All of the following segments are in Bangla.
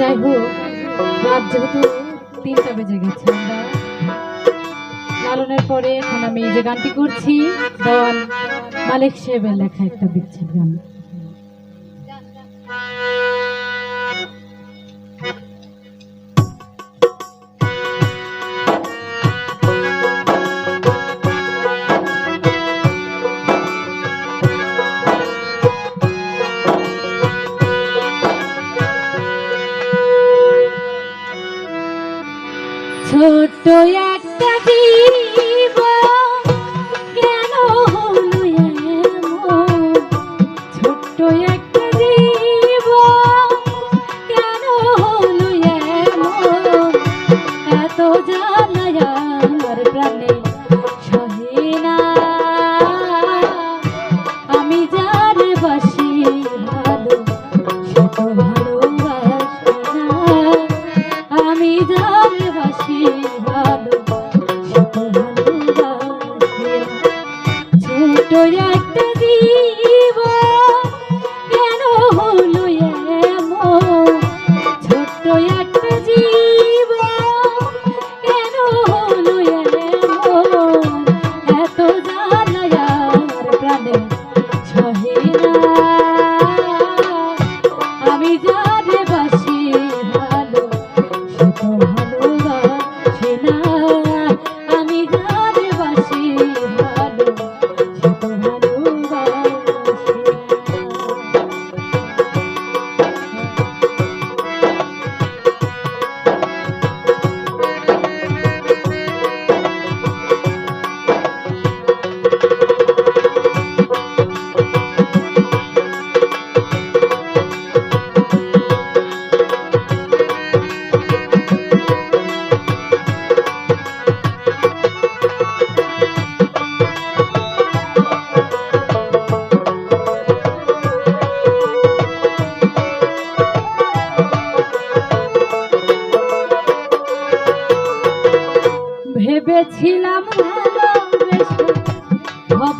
যাই হোক রাত যেহেতু করে এখন আমি যে গানটি করছি দেওয়ান মালিক সাহেবের লেখা একটা দিচ্ছি গান। Soy aquí.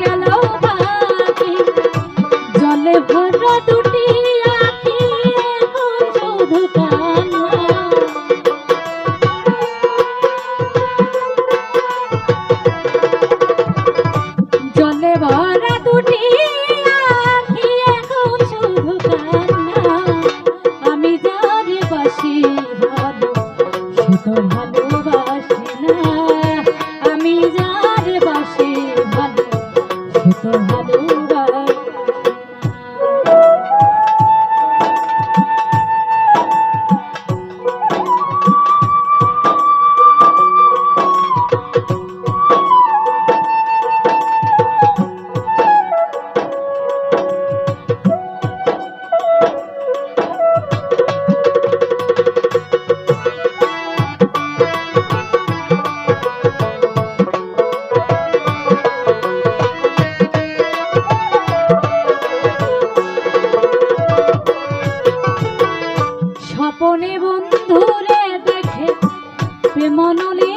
গেল জলে ভরা আপনি বন্ধুরে দেখে প্রেমনলে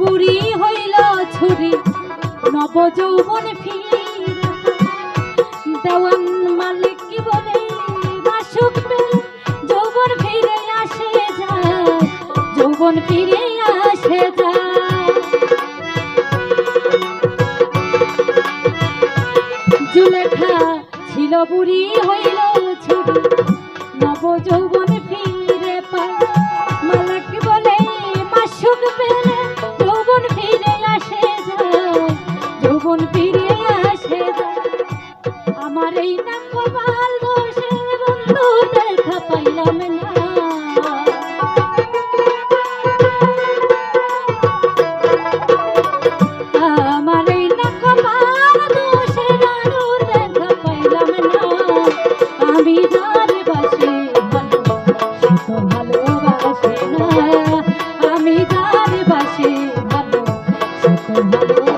বুড়ি হইল ছুরি নব যৌবন ফিরে। দেওয়ান মালিক কি বলে? মাসুক যৌবন ফিরে আসে যায়, যৌবন ফিরে আসে যায়। জুলেখা ছিল বুড়ি হইল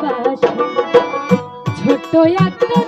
ভালোবাসি। ছোট একটা